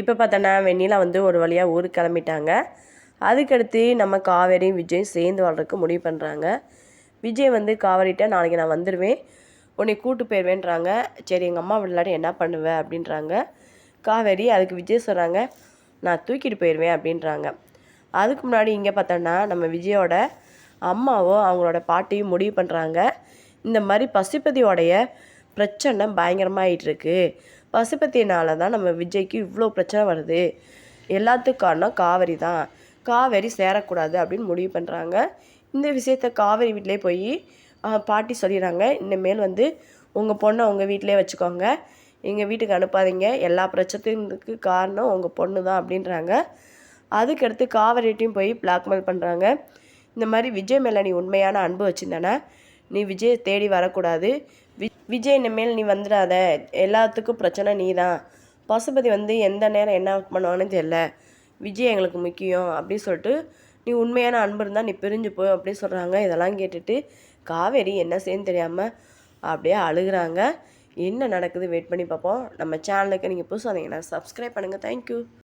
இப்போ பார்த்தோன்னா வெண்ணிலா வந்து ஒரு வழியாக ஊருக்கு கிளம்பிட்டாங்க. அதுக்கடுத்து நம்ம காவேரியும் விஜய் சேர்ந்து வாழ்றதுக்கு முடிவு பண்ணுறாங்க விஜய் வந்து காவேரிட்ட நாளைக்கு நான் வந்துடுவேன் உன்னை கூட்டு போயிடுவேன்றாங்க சரி எங்கள் அம்மா விளையாடி என்ன பண்ணுவேன் அப்படின்றாங்க. காவேரி அதுக்கு விஜய் சொல்கிறாங்க நான் தூக்கிட்டு போயிடுவேன் அப்படின்றாங்க. அதுக்கு முன்னாடி இங்கே பார்த்தோன்னா நம்ம விஜயோட அம்மாவோ அவங்களோட பாட்டியும் முடிவு பண்ணுறாங்க இந்த மாதிரி பசுபதியோடைய பிரச்சனை பயங்கரமாகிட்டு இருக்கு பசுபத்தினால தான் நம்ம விஜய்க்கு இவ்வளோ பிரச்சனை வருது. எல்லாத்துக்கும் காரணம் காவேரி தான் காவேரி சேரக்கூடாது அப்படின்னு முடிவு பண்ணுறாங்க இந்த விஷயத்த காவேரி வீட்டிலே போய் பாட்டி சொல்லிடுறாங்க. இனிமேல் வந்து உங்கள் பொண்ணை உங்கள் வீட்டிலே வச்சுக்கோங்க. எங்கள் வீட்டுக்கு அனுப்பாதீங்க. எல்லா பிரச்சனைக்கு காரணம் உங்கள் பொண்ணு தான் அப்படின்றாங்க. அதுக்கடுத்து காவேரிட்டையும் போய் பிளாக்மெயில் பண்ணுறாங்க இந்த மாதிரி விஜய் மேலே நீ உண்மையான அன்பு வச்சுருந்தேன்னா நீ விஜயை தேடி வரக்கூடாது. விஜய் இனிமேல் நீ வந்துடாத. எல்லாத்துக்கும் பிரச்சனை நீ தான் பசுபதி வந்து எந்த நேரம் என்ன பண்ணுவான்னு தெரில விஜய் எங்களுக்கு முக்கியம் அப்படின்னு சொல்லிட்டு நீ உண்மையான அன்பு இருந்தால் நீ பிரிஞ்சு போய் அப்படின்னு சொல்கிறாங்க இதெல்லாம் கேட்டுட்டு காவேரி என்ன செய்யன்னு தெரியாமல் அப்படியே அழுகுறாங்க. என்ன நடக்குது? வெயிட் பண்ணி பார்ப்போம். நம்ம சேனலுக்கு நீங்கள் புதுசாக வந்தீங்கன்னா சப்ஸ்கிரைப் பண்ணுங்கள் தேங்க்யூ